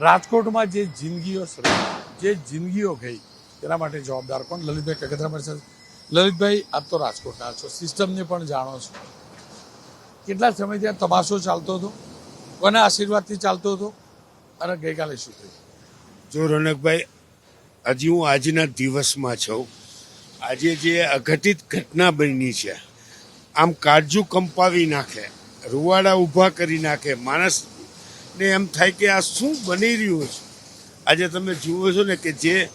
રાજકોટમાં જે જિંદગીઓ જે જિંદગીઓ ગઈ, તેના માટે જવાબદાર કોણ? લલિતભાઈ કગથરા મારી લલિતભાઈ, આપ તો રાજકોટના છો. સિસ્ટમને પણ જાણો છો. કેટલા સમય ત્યાં તમાશો ચાલતો હતો? કોના આશીર્વાદથી ચાલતો હતો? અને ગઈકાલે શું થયું? જો રોનકભાઈ હજી હું આજના દિવસમાં છું. આજે જે અઘટિત ઘટના બની છે, આમ કાળજુ કંપાવી નાખે, રૂવાડા ઊભા કરી નાખે માણસને એમ થાય કે આ શું બની રહ્યું છે? આજે તમે જુઓ છો ને કે જે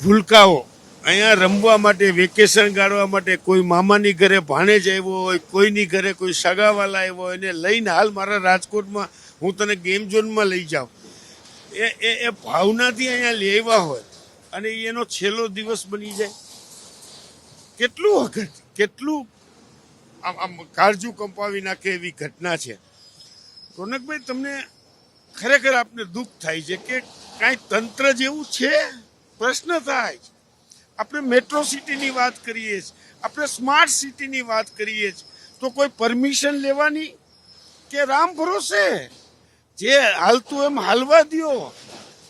ભૂલકાઓ અહીંયા રમવા માટે, વેકેશન ગાળવા માટે કોઈ મામાની ઘરે ભાણેજ આવ્યો હોય, કોઈની ઘરે કોઈ સગાવાલા આવ્યો હોય, એને લઈને હાલ મારા રાજકોટમાં હું તને ગેમ ઝોનમાં લઈ જાઉં. એ એ એ ભાવનાથી અહીંયા લેવા હોય અને એનો છેલ્લો દિવસ બની જાય. કેટલું વખત કેટલું આમ આમ કાળજુ કંપાવી નાખે એવી ઘટના છે. રોનકભાઈ, તમને ખરેખર આપને દુઃખ થાય છે કે કાંઈ તંત્ર જેવું છે? પ્રશ્ન થાય. આપણે મેટ્રો સિટીની વાત કરીએ છીએ, આપણે સ્માર્ટ સિટીની વાત કરીએ છીએ, તો કોઈ પરમિશન લેવાની કે રામ ભરોસે? જે હાલતું એમ હાલવા દ્યો.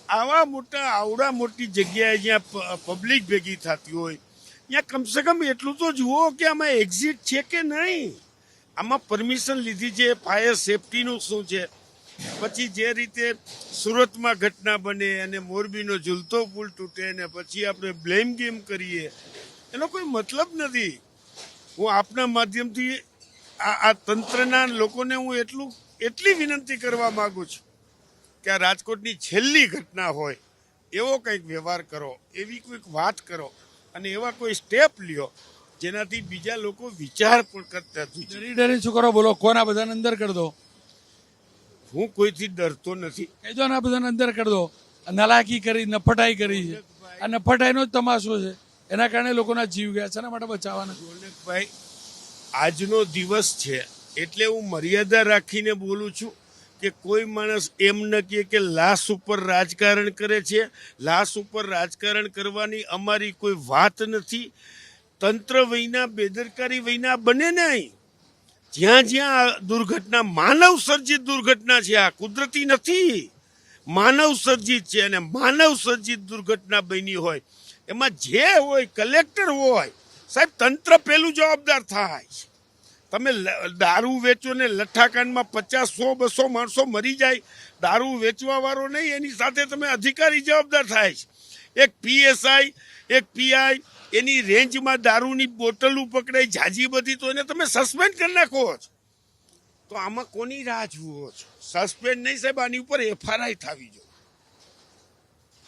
આવા મોટા, આવડા મોટી જગ્યાએ જ્યાં પબ્લિક ભેગી થતી હોય, ત્યાં કમસે કમ એટલું તો જુઓ કે આમાં એક્ઝિટ છે કે નહીં? આમાં પરમિશન લીધી છે, ફાયર સેફટીનું શું છે? પછી જે રીતે સુરતમાં ઘટના બને અને મોરબીનો ઝૂલતો પુલ તૂટે ને પછી આપણે બ્લેમ ગેમ કરીએ, એનો કોઈ મતલબ નથી. હું આપના માધ્યમથી આ આ તંત્રના લોકોને હું એટલું, એટલી વિનંતી કરવા માગું છું કે આ રાજકોટની છેલ્લી ઘટના હોય, એવો કંઈક વ્યવહાર કરો, એવી કોઈક વાત કરો અને એવા કોઈ સ્ટેપ લ્યો જેનાથી બીજા લોકો વિચાર પણ કરતા થઈ ડરી ડરી શું કરો બોલો કોના બધાને અંદર કરી દો? હું કોઈથી ડરતો નથી. કહેજો આ બધાને અંદર કરી દો. નલાકી કરી નફટાઈ કરી છે. આ નફટાઈનો જ તમાશો છે. એના કારણે લોકોના જીવ ગયા છે. એના માટે બચાવવાના ગોલકભાઈ આજનો દિવસ છે એટલે હું મર્યાદા રાખીને બોલું છું કે કોઈ માણસ એમ ન કહે કે લાશ ઉપર રાજકારણ કરે છે. લાશ ઉપર રાજકારણ કરવાની અમારી કોઈ વાત નથી. તંત્ર વહીના બેદરકારી વહીના બને નહીં. જ્યાં જ્યાં દુર્ઘટના, માનવ સર્જિત દુર્ઘટના છે, આ કુદરતી નથી. માનવ સર્જિત છે અને માનવ સર્જિત દુર્ઘટના બની હોય. એમાં જે હોય, કલેક્ટર હોય, સાહેબ, તંત્ર પેલું જવાબદાર થાય છે. તમે દારૂ વેચો ને લઠ્ઠાકાંડમાં પચાસ, સો, બસો માણસો મરી જાય, દારૂ વેચવા વાળો નહીં, એની સાથે તમે અધિકારી જવાબદાર થાય છે. એક પીએસઆઈ એક પીઆઈ એની રેન્જમાં દારૂની બોટલું પકડાઈ, ઝાઝી બધી, તો એને તમે સસ્પેન્ડ કરી નાખો છો તો આમાં કોની રાહ જુઓ છો? સસ્પેન્ડ નહીં સાહેબ, આની ઉપર એફઆરઆઈ થવી જોઈએ.